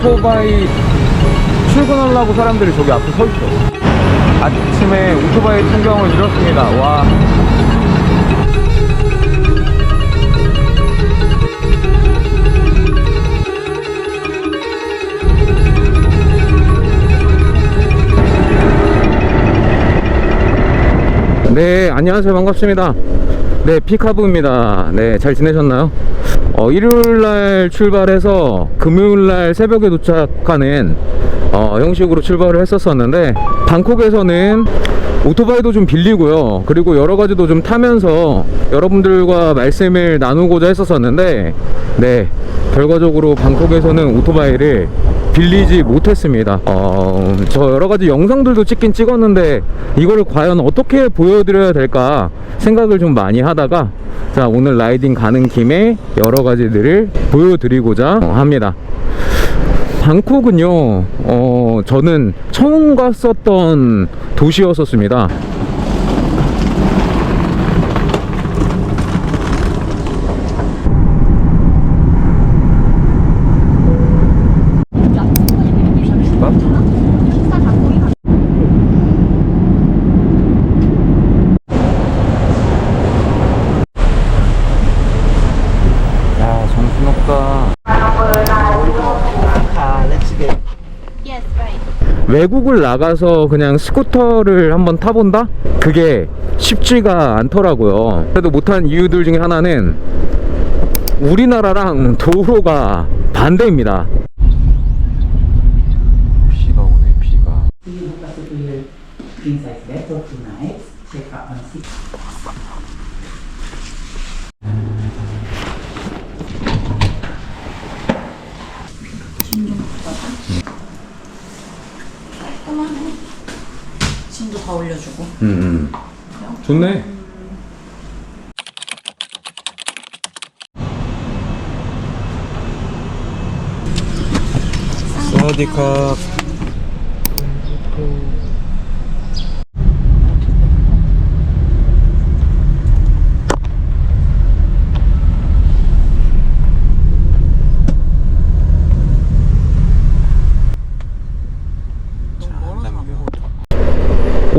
오토바이 출근하려고 사람들이 저기 앞에 서 있어. 아침에 오토바이 풍경을 이뤘습니다. 와. 네, 안녕하세요. 반갑습니다. 네, 피카브입니다. 네, 잘 지내셨나요? 어, 일요일 날 출발해서 금요일 날 새벽에 도착하는 어, 형식으로 출발을 했었었는데 방콕에서는 오토바이도 좀 빌리고요. 그리고 여러 가지도 좀 타면서 여러분들과 말씀을 나누고자 했었었는데 네, 결과적으로 방콕에서는 오토바이를 빌리지 못했습니다. 어, 저 여러 가지 영상들도 찍긴 찍었는데 이걸 과연 어떻게 보여드려야 될까 생각을 좀 많이 하다가 자 오늘 라이딩 가는 김에 여러 가지들을 보여드리고자 합니다. 방콕은요, 어, 저는 처음 갔었던 도시였었습니다. 야, 정신 없다. Yes, right. 외국을 나가서 그냥 스쿠터를 한번 타본다? 그게 쉽지가 않더라고요. 그래도 못한 이유들 중에 하나는 우리나라랑 도로가 반대입니다. 비가 오네, 비가. You book us to your king size bed for two nights. Check out on six. 깔끔하네. 짐도 다 올려주고. 음, 음. 좋네. 사와디캅.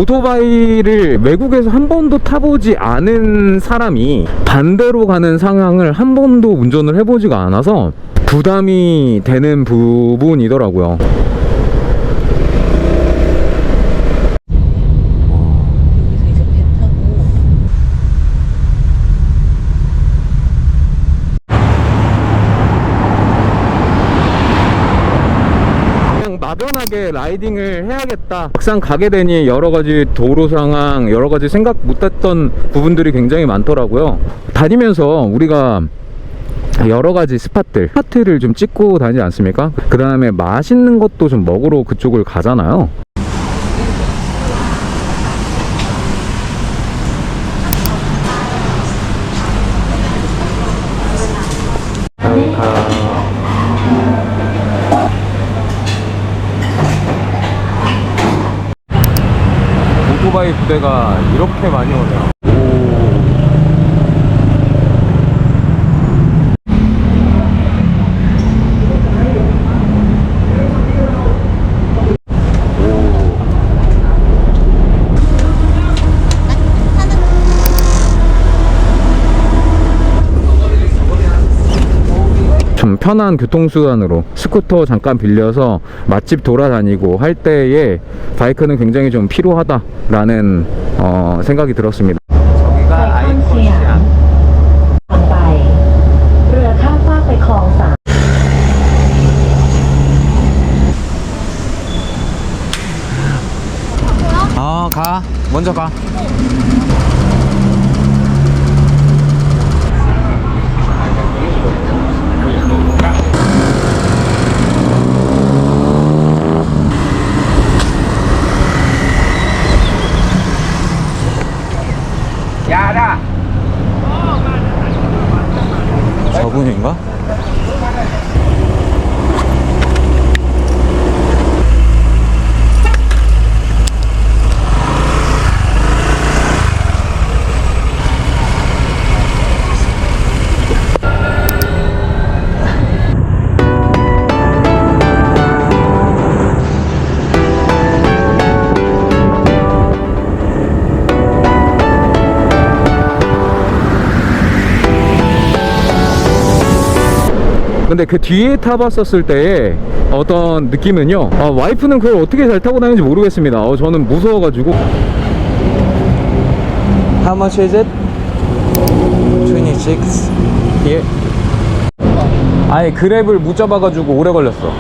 오토바이를 외국에서 한 번도 타보지 않은 사람이 반대로 가는 상황을 한 번도 운전을 해보지가 않아서 부담이 되는 부분이더라고요. 여기서 이제 배 타고 그냥 막연하게 라이딩을 해야겠다. 막상 가게 되니 여러 가지 도로 상황, 여러 가지 생각 못했던 부분들이 굉장히 많더라고요. 다니면서 우리가 여러 가지 스팟들, 스팟들을 좀 찍고 다니지 않습니까? 그 다음에 맛있는 것도 좀 먹으러 그쪽을 가잖아요. 오토바이 부대가 이렇게 많이 오네요. 좀 편한 교통수단으로 스쿠터 잠깐 빌려서 맛집 돌아다니고 할 때에 바이크는 굉장히 좀 필요하다라는 어, 생각이 들었습니다. 저기가 아이콘 시안. ไปเรือข้ามฟากไปคลองสาม 아, 가. 먼저 가. 저분인가? 근데 그 뒤에 타봤었을 때의 어떤 느낌은요 아, 와이프는 그걸 어떻게 잘 타고 다니는지 모르겠습니다 어, 저는 무서워가지고 How much is it? 26 예. 아예 그랩을 못 잡아가지고 오래 걸렸어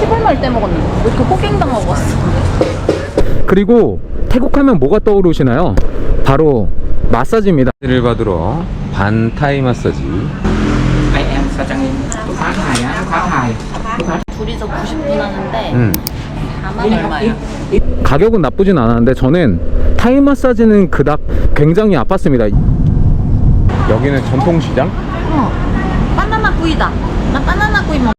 10, 10얼마를 떼먹었는데 왜 이렇게 호갱당하고 왔어 그리고 태국 하면 뭐가 떠오르시나요? 바로 마사지입니다 를 받으러 반타이 마사지 I am 사장님. 둘이서 90분 하는데 음. 4만 얼마야 가격은 나쁘진 않았는데 저는 타이 마사지는 그닥 굉장히 아팠습니다 여기는 전통시장? 어 바나나 구이다 나 바나나 구이 먹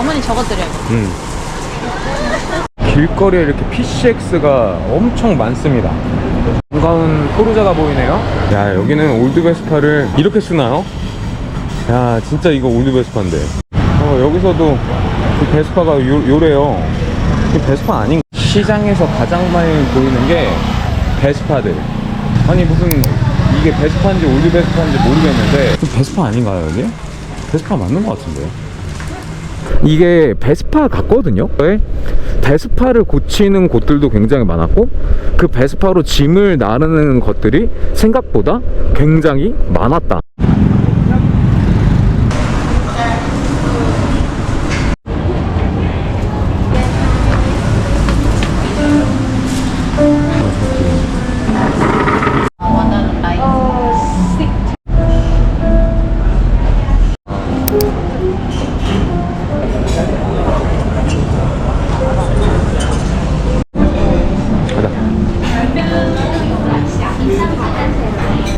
어머니 저거 드려요 음. 길거리에 이렇게 PCX가 엄청 많습니다. 반가운 포르자가 보이네요. 야, 여기는 올드베스파를 이렇게 쓰나요? 야, 진짜 이거 올드베스파인데. 어, 여기서도 그 베스파가 요, 요래요. 이 베스파 아닌 시장에서 가장 많이 보이는 게 베스파들. 아니, 무슨 이게 베스파인지 올드베스파인지 모르겠는데. 그 베스파 아닌가요, 여기? 베스파 맞는 것 같은데요? 이게 베스파 같거든요. 왜? 베스파를 고치는 곳들도 굉장히 많았고 그 베스파로 짐을 나르는 것들이 생각보다 굉장히 많았다.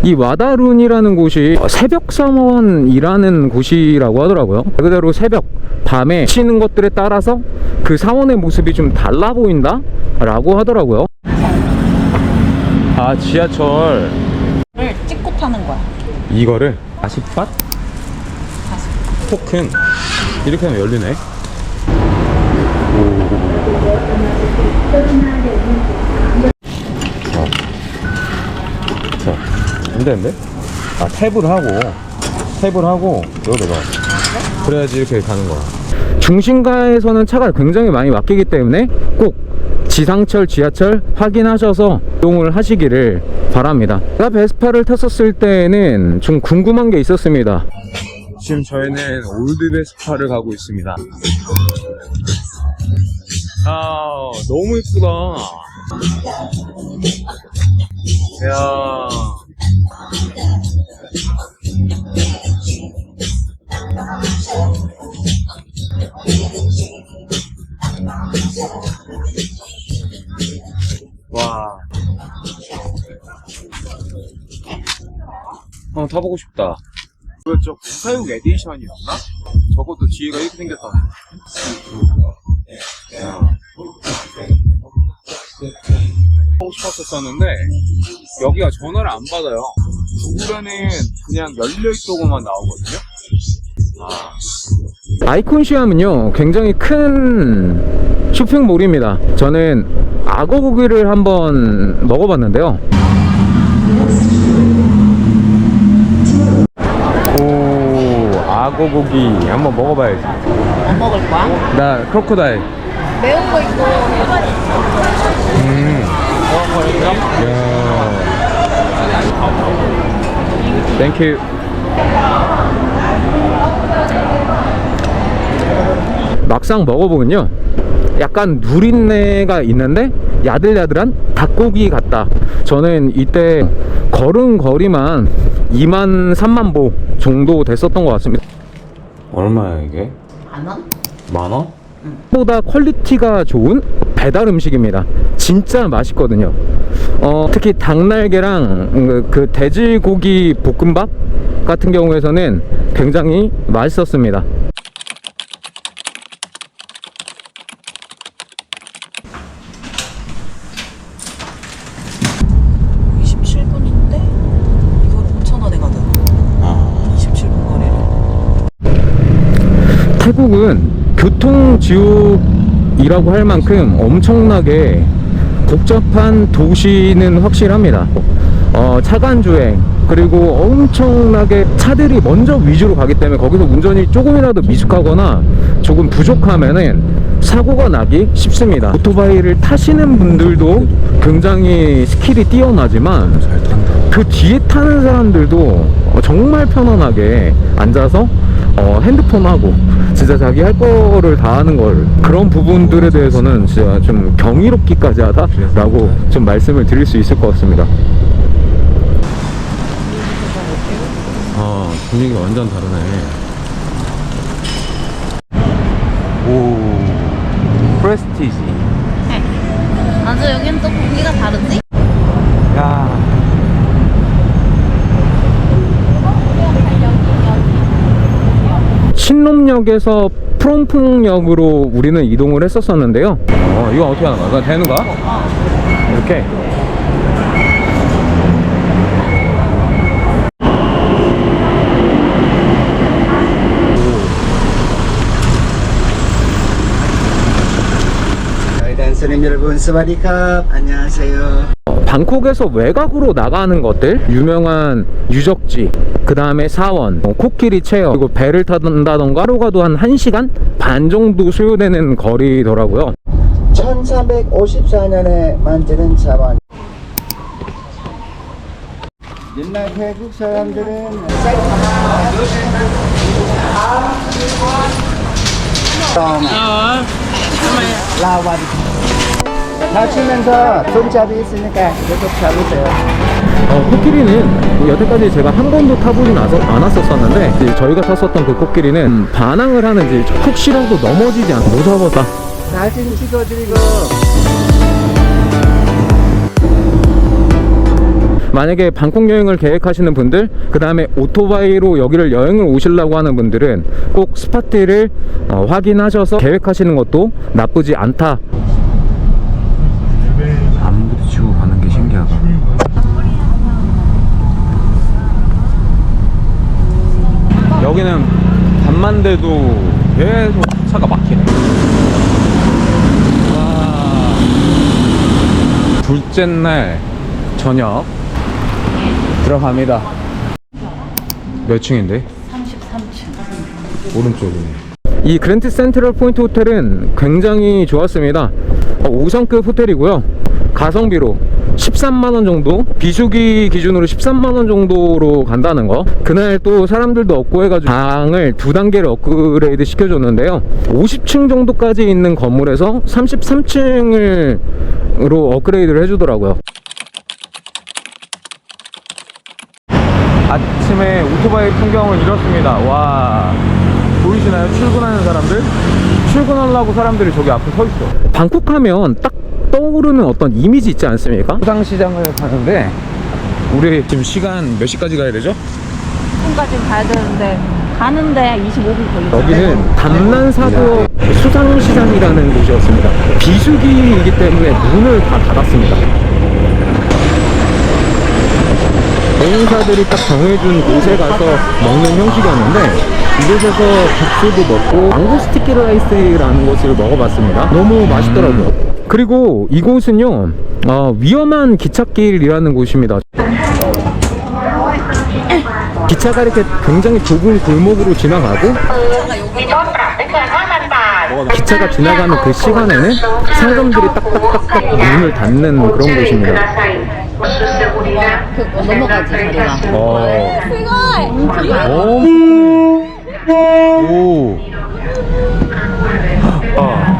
이 와다룬이라는 곳이 새벽 사원이라는 곳이라고 하더라고요. 말 그대로 새벽 밤에 치는 것들에 따라서 그 사원의 모습이 좀 달라 보인다 라고 하더라고요. 아 지하철 를 찍고 타는 거야 이거를 아시팟 토큰 이렇게 하면 열리네. 오. 되는데? 아 탭을 하고 탭을 하고 여기다가 그래야지 이렇게 가는 거야. 중심가에서는 차가 굉장히 많이 막히기 때문에 꼭 지상철, 지하철 확인하셔서 이용을 하시기를 바랍니다. 제가 베스파를 탔었을 때는 좀 궁금한 게 있었습니다. 지금 저희는 올드 베스파를 가고 있습니다. 아, 너무 이쁘다. 야. 타보고 싶다. 그거 저 구사육 에디션이었나? 저것도 뒤에가 이렇게 생겼다. 하고 싶었었는데 여기가 전화를 안 받아요. 구글에는 그냥 열려있다고만 나오거든요. 아이콘 시암은요 굉장히 큰 쇼핑몰입니다. 저는 악어 고기를 한번 먹어봤는데요. 오 악어 고기 한번 먹어봐야지. 뭐 먹을 거야? 나 크로코다일. 매운 거 있고 일반 땡큐. 막상 먹어보면요. 약간 누린내가 있는데 야들야들한 닭고기 같다. 저는 이때 걸은 거리만 2만 3만 보 정도 됐었던 것 같습니다. 얼마야 이게? 만 원? 만 원? 보다 퀄리티가 좋은 배달 음식입니다. 진짜 맛있거든요. 어, 특히 닭날개랑 그, 그 돼지고기 볶음밥 같은 경우에서는 굉장히 맛있었습니다. 27분인데 이걸 5천 원에 가잖아 27분 거리를 태국은 교통지옥이라고 할 만큼 엄청나게 복잡한 도시는 확실합니다. 어, 차간 주행 그리고 엄청나게 차들이 먼저 위주로 가기 때문에 거기서 운전이 조금이라도 미숙하거나 조금 부족하면은 사고가 나기 쉽습니다. 오토바이를 타시는 분들도 굉장히 스킬이 뛰어나지만 그 뒤에 타는 사람들도 어, 정말 편안하게 앉아서 어, 핸드폰하고 진짜 자기 할 거를 다 하는 걸 그런 부분들에 대해서는 진짜 좀 경이롭기까지 하다라고 좀 말씀을 드릴 수 있을 것 같습니다. 아 분위기가 완전 다르네. 오 프레스티지. 아주 여긴 또 공기가 다르지? 야. 신림역에서 프롬풍역으로 우리는 이동을 했었었는데요. 어, 이거 어떻게 하는 거야? 되는 거야? 이렇게. 여러분, 스와디캅. 안녕하세요. 어, 방콕에서 외곽으로 나가는 것들 유명한 유적지 그 다음에 사원 어, 코끼리 체어 그리고 배를 타던다던가 하루 가도 한 1시간 반 정도 소요되는 거리더라고요 1354년에 만드는 자원. 옛날 태국 사람들은 라와디 다치면서 손잡이 있으니까 계속 잡으세요. 어, 코끼리는 뭐 여태까지 제가 한 번도 타보진 않았- 않았었었는데 이제 저희가 탔었던 그 코끼리는 반항을 하는지 혹시라도 넘어지지 않고 무서워서. 사진 찍어드리고. 만약에 방콕 여행을 계획하시는 분들 그 다음에 오토바이로 여기를 여행을 오시려고 하는 분들은 꼭 스파트를 어, 확인하셔서 계획하시는 것도 나쁘지 않다 안 부딪히고 가는 게 신기하다 여기는 밤만 돼도 계속 차가 막히네 와 둘째 날 저녁 들어갑니다. 몇 층인데? 33층. 오른쪽이네. 이 그랜트 센트럴 포인트 호텔은 굉장히 좋았습니다. 어, 5성급 호텔이고요. 가성비로 13만원 정도? 비수기 기준으로 13만원 정도로 간다는 거. 그날 또 사람들도 없고 해가지고 방을 두 단계를 업그레이드 시켜줬는데요. 50층 정도까지 있는 건물에서 33층을 으로 업그레이드를 해주더라고요. 아침에 오토바이 풍경을 잃었습니다. 와 보이시나요? 출근하는 사람들? 출근하려고 사람들이 저기 앞에 서 있어. 방콕 하면 딱 떠오르는 어떤 이미지 있지 않습니까? 수상시장을 가는데 우리 지금 시간 몇 시까지 가야 되죠? 10분까지 가야 되는데 가는데 25분 걸리죠. 여기는 담란사도 수상시장이라는 곳이었습니다. 비수기이기 때문에 문을 다 닫았습니다. 여행사들이 딱 정해준 곳에 가서 먹는 형식이었는데 이곳에서 국수도 먹고 망고 스티키 라이스라는 것을 먹어봤습니다. 너무 맛있더라고요. 그리고 이곳은요 어, 위험한 기찻길이라는 곳입니다. 기차가 이렇게 굉장히 좁은 골목으로 지나가고 기차가 지나가는 그 시간에는 상점들이 딱딱딱딱 문을 닫는 그런 곳입니다. 그 넘어가지 자리가. 어. 오. 오. 아.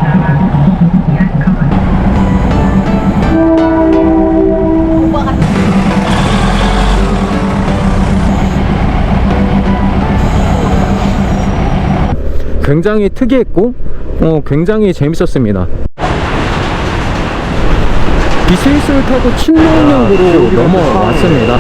굉장히 특이했고 어, 굉장히 재밌었습니다. 비스위스를 타고 친롱역으로 넘어왔습니다.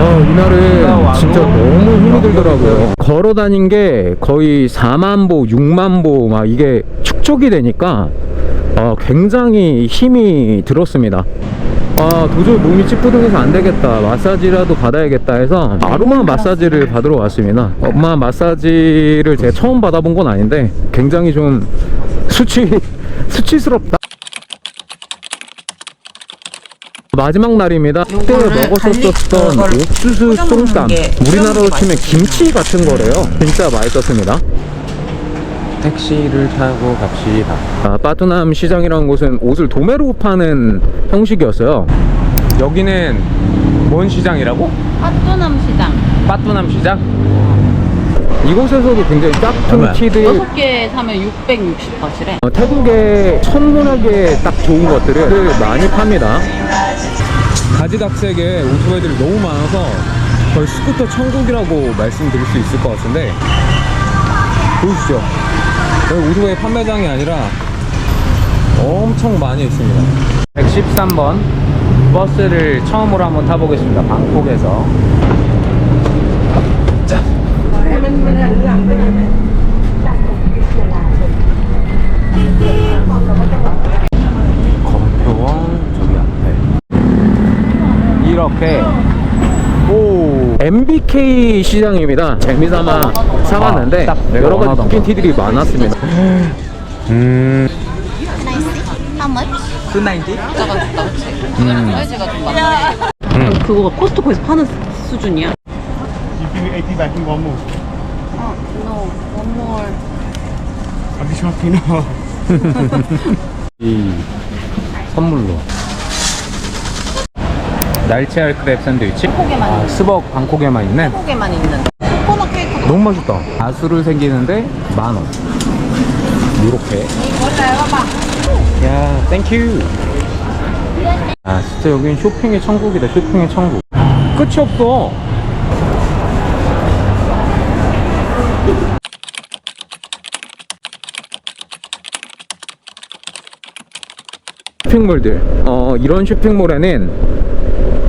아, 이날은 진짜 너무 힘이 들더라고요. 걸어 다닌 게 거의 4만 보, 6만 보, 막 이게 축적이 되니까 어, 굉장히 힘이 들었습니다. 아, 도저히 몸이 찌뿌둥해서 안 되겠다. 마사지라도 받아야겠다 해서 아로마 마사지를 받으러 왔습니다. 엄마 마사지를 제가 처음 받아본 건 아닌데 굉장히 좀 수치, 수치스럽다. 마지막 날입니다. 그때 먹었었던 옥수수 쏨땀. 게 우리나라로 치면 김치 같은 거래요. 진짜 맛있었습니다. 택시를 타고 갑시다. 아, 빠뚜남 시장이라는 곳은 옷을 도매로 파는 형식이었어요. 여기는 뭔 시장이라고? 파뚜남 시장. 빠뚜남 시장? 이곳에서도 굉장히 짝퉁 키드 여섯 개 사면 660바트래. 어, 태국의 천문학에 딱 좋은 것들을 많이 팝니다. 가지각색의 오토바이들이 너무 많아서 거의 스쿠터 천국이라고 말씀드릴 수 있을 것 같은데 보이시죠? 여기 오토바이 판매장이 아니라 엄청 많이 있습니다. 113번 버스를 처음으로 한번 타보겠습니다. 방콕에서. 검 이렇게 오 MBK 시장입니다 재미삼아 사봤는데 딱 내가 여러 가지 웃긴 티들이 많았습니다 음? 음. 많네. 그거가 코스트코에서 파는 수준이야? 어, no, one more. 이 선물로 날치알 크랩 샌드위치? 한국에만 아, 있는. 스벅 방콕에만 있는 한국에만 있는. 코코넛 케이크도 너무 맛있다. 가수를 생기는데 만원. 요렇게. 야 땡큐 아 진짜 여긴 쇼핑의 천국이다 쇼핑의 천국. 끝이 없어. 쇼핑몰들. 어 이런 쇼핑몰에는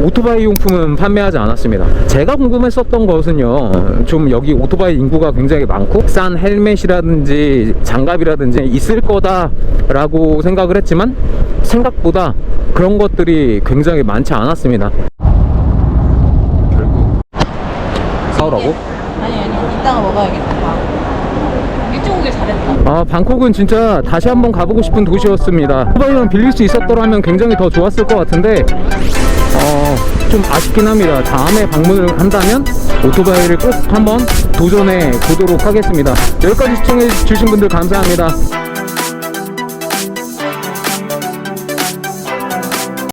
오토바이 용품은 판매하지 않았습니다. 제가 궁금했었던 것은요, 좀 여기 오토바이 인구가 굉장히 많고, 싼 헬멧이라든지 장갑이라든지 있을 거다라고 생각을 했지만, 생각보다 그런 것들이 굉장히 많지 않았습니다. 결국, 사오라고? 아니, 아니, 이따가 먹어야겠다. 일찍 오길 잘했다. 아, 방콕은 진짜 다시 한번 가보고 싶은 도시였습니다. 오토바이만 빌릴 수 있었더라면 굉장히 더 좋았을 것 같은데, 어, 좀 아쉽긴 합니다. 다음에 방문을 한다면 오토바이를 꼭 한번 도전해 보도록 하겠습니다. 여기까지 시청해 주신 분들 감사합니다.